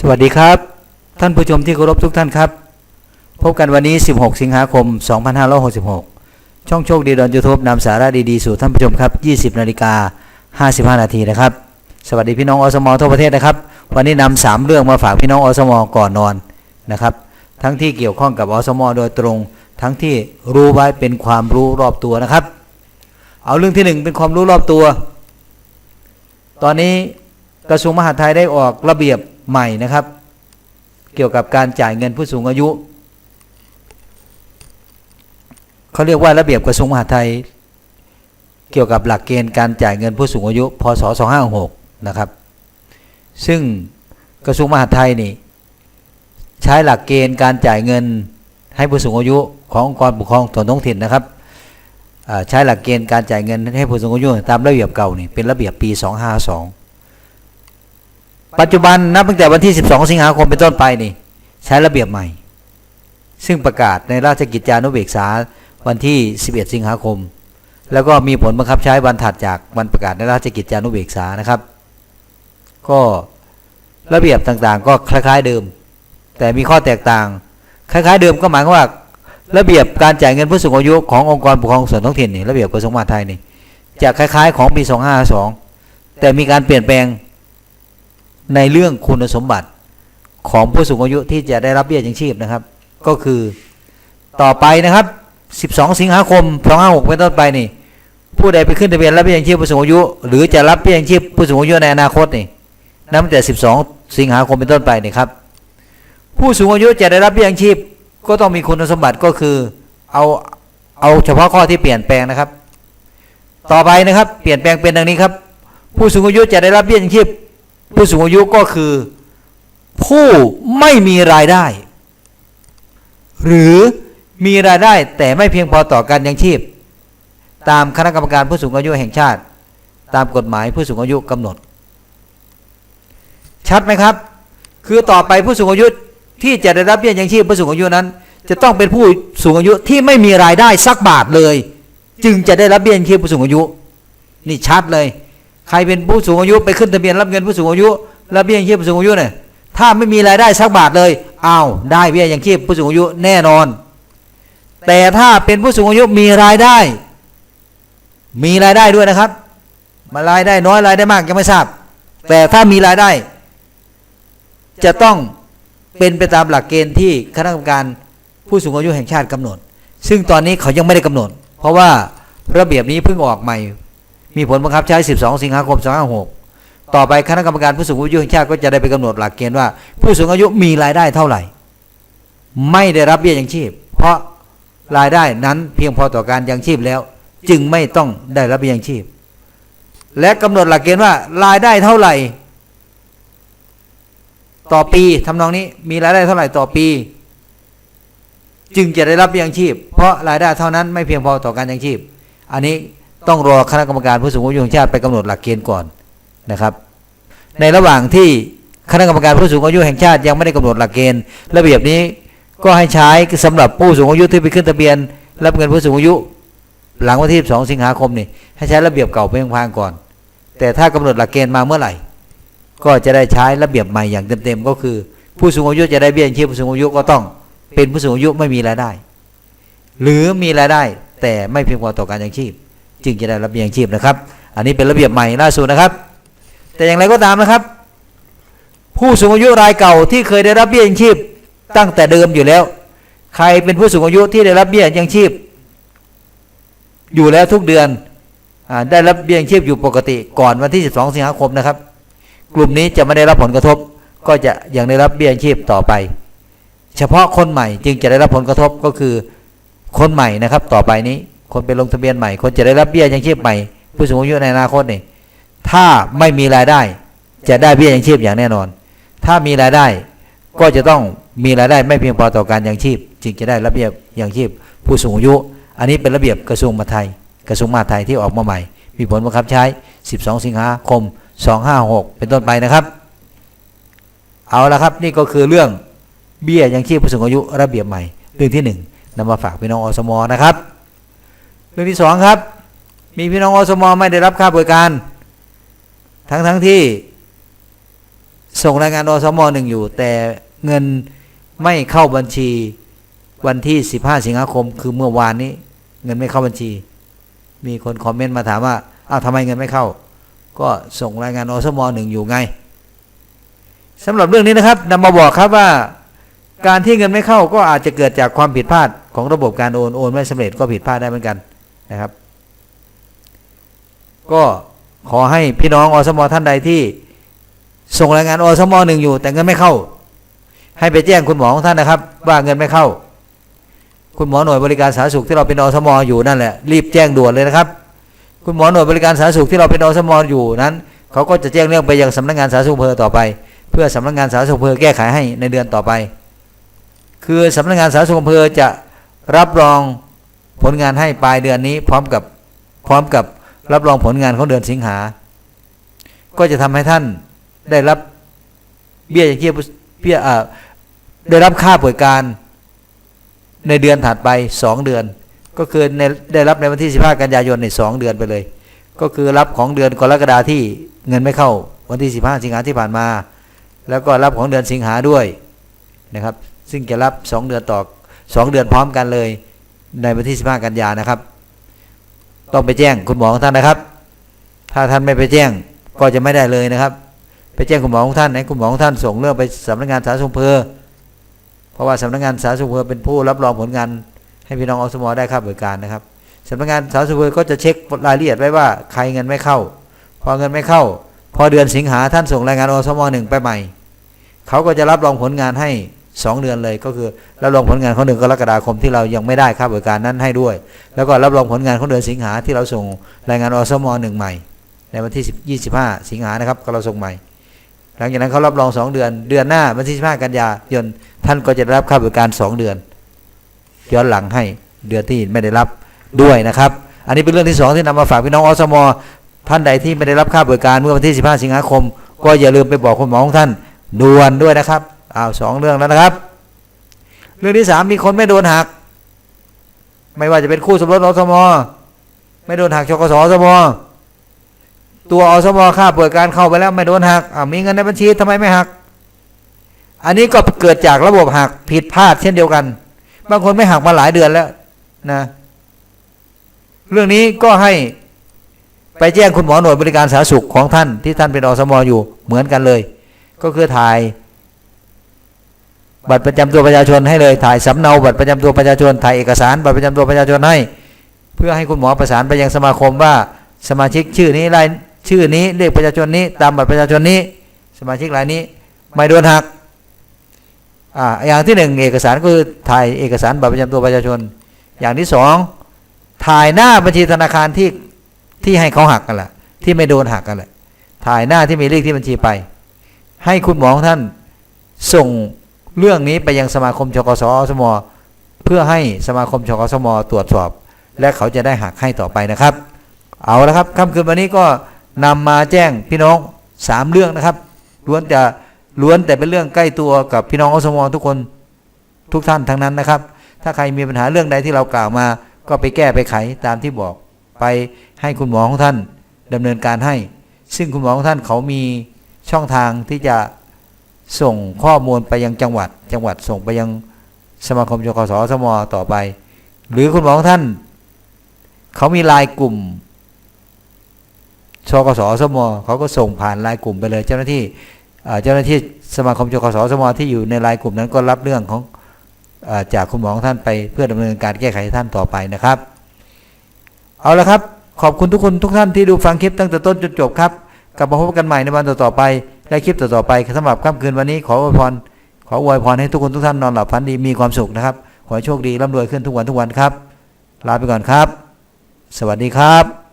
สวัสดีครับ ท่านผู้ชมที่เคารพทุกท่านครับ พบกันวันนี้ 16 สิงหาคม 2566 ช่องโชคดีดอนยูทูบนำสาระดีๆสู่ท่านผู้ชมครับ 20นาฬิกา55 นาทีนะครับ สวัสดีพี่น้องอสมทั่วประเทศนะครับ วันนี้นำสามเรื่องมาฝากพี่น้องอสมก่อนนอนนะครับ ทั้งที่เกี่ยวข้องกับอสมโดยตรง ทั้งที่รู้ไว้เป็นความรู้รอบตัวนะครับ เอาเรื่องที่หนึ่งเป็นความรู้รอบตัว ตอนนี้กระทรวงมหาดไทยได้ออกระเบียบ ใหม่นะครับ เกี่ยวกับการจ่ายเงินผู้สูงอายุเขาเรียกว่าระเบียบกระทรวงมหาดไทย เกี่ยวกับหลักเกณฑ์การจ่ายเงินผู้สูงอายุพศ2566นะครับ ซึ่งกระทรวงมหาดไทยนี่ใช้หลักเกณฑ์การจ่ายเงินให้ผู้สูงอายุขององค์กรปกครองส่วนท้องถิ่นนะครับใช้หลักเกณฑ์การจ่ายเงินให้ผู้สูงอายุตามระเบียบเก่านี่เป็นระเบียบปี 252 ปัจจุบันนับตั้งแต่วันที่ 12 สิงหาคมเป็นต้นไปนี่ ใช้ระเบียบใหม่ ซึ่งประกาศในราชกิจจานุเบกษาวันที่ 11 สิงหาคม แล้วก็มีผลบังคับใช้วันถัดจากวันประกาศในราชกิจจานุเบกษานะครับ ก็ระเบียบต่างๆ ก็คล้ายๆเดิม แต่มีข้อแตกต่าง คล้ายๆ เดิมก็หมายความว่า ระเบียบการจ่ายเงินผู้สูงอายุขององค์กรปกครองส่วนท้องถิ่นนี่ระเบียบกระทรวงมหาดไทยนี่จะคล้ายๆ ของปี 2552แต่มีการเปลี่ยนแปลง ในเรื่องคุณสมบัติของผู้สูงอายุที่จะได้รับเบี้ยยังชีพนะครับ ก็คือต่อไปนะครับ 12 สิงหาคม 256 เป็นต้นไปนี่ ผู้ใดไปขึ้นทะเบียนรับเบี้ยยังชีพผู้สูงอายุ หรือจะรับเบี้ยยังชีพผู้สูงอายุในอนาคตนี่นับตั้งแต่ 12 สิงหาคมเป็นต้นไปนี่ครับ ผู้สูงอายุจะได้รับเบี้ยยังชีพก็ต้องมีคุณสมบัติก็คือเอาเอาเฉพาะข้อที่เปลี่ยนแปลงนะครับ ต่อไปนะครับ เปลี่ยนแปลงเป็นดังนี้ครับ ผู้สูงอายุจะได้รับเบี้ยยังชีพ ผู้สูงอายุก็คือ ผู้ไม่มีรายได้ หรือมีรายได้แต่ไม่เพียงพอต่อการยังชีพ ตามคณะกรรมการผู้สูงอายุแห่งชาติ ตามกฎหมายผู้สูงอายุกำหนด ชัดไหมครับ คือต่อไปผู้สูงอายุที่จะได้รับเบี้ยยังชีพผู้สูงอายุนั้น จะต้องเป็นผู้สูงอายุที่ไม่มีรายได้สักบาทเลย จึงจะได้รับเบี้ยยังชีพผู้สูงอายุ นี่ชัดเลย ใครเป็นผู้สูงอายุไปขึ้นทะเบียนรับเงินผู้สูงอายุรับเบี้ยยังชีพผู้สูงอายุเนี่ยถ้าไม่มีรายได้สักบาทเลยอ้าวได้เบี้ยยังชีพผู้สูงอายุแน่นอน แต่ถ้าเป็นผู้สูงอายุมีรายได้ มีรายได้ด้วยนะครับ มารายได้น้อยรายได้มากยังไม่ทราบ แต่ถ้ามีรายได้ จะต้องเป็นไปตามหลักเกณฑ์ที่คณะกรรมการผู้สูงอายุแห่งชาติกำหนด ซึ่งตอนนี้เขายังไม่ได้กำหนด เพราะว่าระเบียบนี้เพิ่งออกใหม่ มีผลบังคับใช้ 12 สิงหาคม 2566ต่อไปคณะกรรมการผู้สูงอายุแห่งชาติก็จะได้ไปกำหนดหลักเกณฑ์ว่า ผู้สูงอายุมีรายได้เท่าไหร่ ไม่ได้รับเบี้ยยังชีพ เพราะรายได้นั้นเพียงพอต่อการยังชีพแล้ว จึงไม่ต้องได้รับเบี้ยยังชีพ และกำหนดหลักเกณฑ์ว่ารายได้เท่าไหร่ ต่อปีทำนองนี้มีรายได้เท่าไหร่ต่อปี จึงจะได้รับเบี้ยยังชีพ เพราะรายได้เท่านั้นไม่เพียงพอต่อการยังชีพ อันนี้ ต้องรอคณะกรรมการผู้สูงอายุแห่งชาติไปกำหนดหลักเกณฑ์ก่อนนะครับ ในระหว่างที่คณะกรรมการผู้สูงอายุแห่งชาติยังไม่ได้กำหนดหลักเกณฑ์ระเบียบนี้ก็ให้ใช้สำหรับผู้สูงอายุที่ไปขึ้นทะเบียน รับเงินผู้สูงอายุ หลังวันที่2สิงหาคมนี่ให้ใช้ระเบียบเก่าเพียงพางก่อน แต่ถ้ากำหนดหลักเกณฑ์มาเมื่อไหร่ ก็จะได้ใช้ระเบียบใหม่อย่างเต็มๆก็คือ ผู้สูงอายุจะได้เบี้ยยังชีพผู้สูงอายุก็ต้องเป็นผู้สูงอายุไม่มีรายได้ หรือมีรายได้แต่ไม่เพียงพอต่อการยังชีพ จึงจะได้รับเบี้ยยังชีพนะครับ อันนี้เป็นระเบียบใหม่ล่าสุดนะครับ แต่อย่างไรก็ตามนะครับ ผู้สูงอายุรายเก่าที่เคยได้รับเบี้ยยังชีพตั้งแต่เดิมอยู่แล้ว ใครเป็นผู้สูงอายุที่ได้รับเบี้ยยังชีพ อยู่แล้วทุกเดือนอได้รับเบี้ยยังชีพอยู่ปกติ ก่อนวันที่ 12 สิงหาคมนะครับ กลุ่มนี้จะไม่ได้รับผลกระทบ ก็จะยังได้รับเบี้ยยังชีพต่อไป เฉพาะคนใหม่จึงจะได้รับผลกระทบก็คือคนใหม่นะครับต่อไปนี้ คนไปลงทะเบียนใหม่ คนจะได้รับเบี้ยยังชีพใหม่ ผู้สูงอายุในอนาคตนี่ถ้าไม่มีรายได้ จะได้เบี้ยยังชีพอย่างแน่นอน ถ้ามีรายได้ก็จะต้องมีรายได้ไม่เพียงพอต่อการยังชีพ จึงจะได้รับเบี้ยยังชีพ ผู้สูงอายุ อันนี้เป็นระเบียบกระทรวงมหาดไทย กระทรวงมหาดไทยที่ออกมาใหม่ มีผลบังคับใช้ 12 สิงหาคม 256 เป็นต้นไปนะครับ เอาละครับนี่ก็คือเรื่องเบี้ยยังชีพผู้สูงอายุระเบียบใหม่เรื่องที่หนึ่งนำมาฝากพี่น้องอสมนะครับ เรื่องที่สองครับ มีพี่น้องอสมไม่ได้รับค่าบริการ ทั้งทั้งที่ส่งรายงานอสมหนึ่งอยู่ แต่เงินไม่เข้าบัญชีวันที่15สิงหาคม คือเมื่อวานนี้ เงินไม่เข้าบัญชี มีคนคอมเมนต์มาถามว่าอ้าวทำไมเงินไม่เข้า ก็ส่งรายงานอสมหนึ่งอยู่ไงสำหรับเรื่องนี้นะครับนำมาบอกครับว่าการที่เงินไม่เข้าก็อาจจะเกิดจากความผิดพลาดของระบบการโอน โอนไม่สำเร็จก็ผิดพลาดได้เหมือนกัน นะครับ ก็ขอให้พี่น้องอสมท่านใดที่ ส่งรายงานอสมหนึ่งอยู่ แต่เงินไม่เข้า ให้ไปแจ้งคุณหมอของท่านนะครับ ว่าเงินไม่เข้า คุณหมอหน่วยบริการสาธารณสุขที่เราเป็นอสมอยู่นั่นแหละรีบแจ้งด่วนเลยนะครับ คุณหมอหน่วยบริการสาธารณสุขที่เราเป็นอสมอยู่นั้นเขาก็จะแจ้งเรื่องไปยังสำนักงานสาธารณสุขอำเภอต่อไป เพื่อสำนักงานสาธารณสุขอำเภอแก้ไขให้ในเดือนต่อไป คือสำนักงานสาธารณสุขอำเภอจะรับรอง ผลงานให้ปลายเดือนนี้พร้อมกับพร้อมกับรับรองผลงานของเดือนสิงหา ก็จะทำให้ท่านได้รับเบี้ยยังชีพเบี้ยอ่าได้รับค่าป่วยการในเดือนถัดไป2เดือน ก็คือในได้รับในวันที่ 15 กันยายนใน2เดือนไปเลย ก็คือรับของเดือนกรกฎาที่เงินไม่เข้าวันที่ 15 สิงหาที่ผ่านมา แล้วก็รับของเดือนสิงหาด้วยนะครับ ซึ่งจะรับ 2 เดือนต่อ 2 เดือนพร้อมกันเลย ในวันที่ 15 กันยานะครับ ต้องไปแจ้งคุณหมอของท่านนะครับ ถ้าท่านไม่ไปแจ้งก็จะไม่ได้เลยนะครับ ไปแจ้งคุณหมอของท่านให้คุณหมอของท่านส่งเรื่องไปสำนักงานสาธารณสุขเภอเพราะว่าสำนักงานสาธารณสุขเภอเป็นผู้รับรองผลงานให้พี่น้องอสมได้ค่าบริการนะครับสำนักงานสาธารณสุขอำเภอก็จะเช็ครายละเอียดไว้ว่าใครเงินไม่เข้า พอเงินไม่เข้า พอเดือนสิงหาท่านส่งรายงานอสมหนึ่งไปใหม่ เขาก็จะรับรองผลงานให้ 2 เดือนเลยก็คือรับรองผลงานของเดือนกรกฎาคมที่เรายังไม่ได้ค่าบริการนั้นให้ด้วย แล้วก็รับรองผลงานของเดือนสิงหาที่เราส่งรายงานอสมหนึ่งใหม่ ในวันที่ 10 25 สิงหานะครับก็เราส่งใหม่ หลังจากนั้นเขารับรอง 2 เดือน เดือนหน้าวันที่ 15 กันยายนท่านก็จะได้รับค่าบริการ 2 เดือนย้อนหลังให้เดือนที่ไม่ได้รับด้วยนะครับ อันนี้เป็นเรื่องที่ 2 ที่นำมาฝากพี่น้องอสมท่านใดที่ไม่ได้รับค่าบริการเมื่อวันที่ 15 สิงหาคม ก็อย่าลืมไปบอกคุณหมอของท่านด่วนด้วยนะครับ อ้าวสองเรื่องแล้วนะครับ เรื่องที่3มีคนไม่โดนหัก ไม่ว่าจะเป็นคู่สมรสอสมไม่โดนหักชกสอสมตัวอสมค่าเปิดการเข้าไปแล้วไม่โดนหักอ่ามีเงินในบัญชีทำไมไม่หัก อันนี้ก็เกิดจากระบบหักผิดพลาดเช่นเดียวกัน บางคนไม่หักมาหลายเดือนแล้วนะ เรื่องนี้ก็ให้ไปแจ้งคุณหมอหน่วยบริการสาธารณสุขของท่านที่ท่านเป็นอสมอยู่เหมือนกันเลย ก็คือถ่าย บัตรประจำตัวประชาชนให้เลยถ่ายสำเนาบัตรประจำตัวประชาชนถ่ายเอกสารบัตรประจำตัวประชาชนให้ เพื่อให้คุณหมอประสานไปยังสมาคมว่าสมาชิกชื่อนี้รายชื่อนี้เลขประชาชนนี้ ตามบัตรประชาชนนี้ สมาชิกรายนี้ไม่โดนหักอ่าอย่างที่หนึ่งเอกสารก็คือถ่ายเอกสารบัตรประจำตัวประชาชน อย่างที่สองถ่ายหน้าบัญชีธนาคารที่ที่ให้เขาหักกันแหละที่ไม่โดนหักกันแหละถ่ายหน้าที่มีเลขที่บัญชีไป ให้คุณหมอท่านส่ง เรื่องนี้ไปยังสมาคมชกสอสมเพื่อให้สมาคมชกสมตรวจสอบ และเขาจะได้หักให้ต่อไปนะครับ เอาละครับค่ำคืนวันนี้ก็นำมาแจ้งพี่น้องสามเรื่องนะครับล้วนจะล้วนแต่เป็นเรื่องใกล้ตัวกับพี่น้องอสมทุกคนทุกท่านทั้งนั้นนะครับ ถ้าใครมีปัญหาเรื่องใดที่เรากล่าวมา ก็ไปแก้ไปไขตามที่บอกไปให้คุณหมอของท่านดำเนินการให้ ซึ่งคุณหมอของท่านเขามีช่องทางที่จะ ส่งข้อมูลไปยังจังหวัด จังหวัดส่งไปยังสมาคมชกสสมต่อไป หรือคุณหมอของท่าน เขามีไลายกลุ่มชกสสมเขาก็ส่งผ่านไลายกลุ่มไปเลย เจ้าหน้าที่เจ้าหน้าที่สมาคมชกสสมที่อยู่ในไลายกลุ่มนั้นก็รับเรื่องของอจากคุณหมอของท่านไปเพื่อดำเนินการแก้ไขให้ท่านต่อไปนะครับ เอาละครับ ขอบคุณทุกคนทุกท่านที่ดูฟังคลิปตั้งแต่ต้นจนจบครับ กลับมาพบกันใหม่ในวันต่อๆไป และคลิปต่อๆไปสำหรับค่ำคืนวันนี้ขออวยพรขออวยพรให้ทุกคนทุกท่านนอนหลับฝันดีมีความสุขนะครับ ขอให้โชคดีร่ำรวยขึ้นทุกวันทุกวันครับ ลาไปก่อนครับ สวัสดีครับ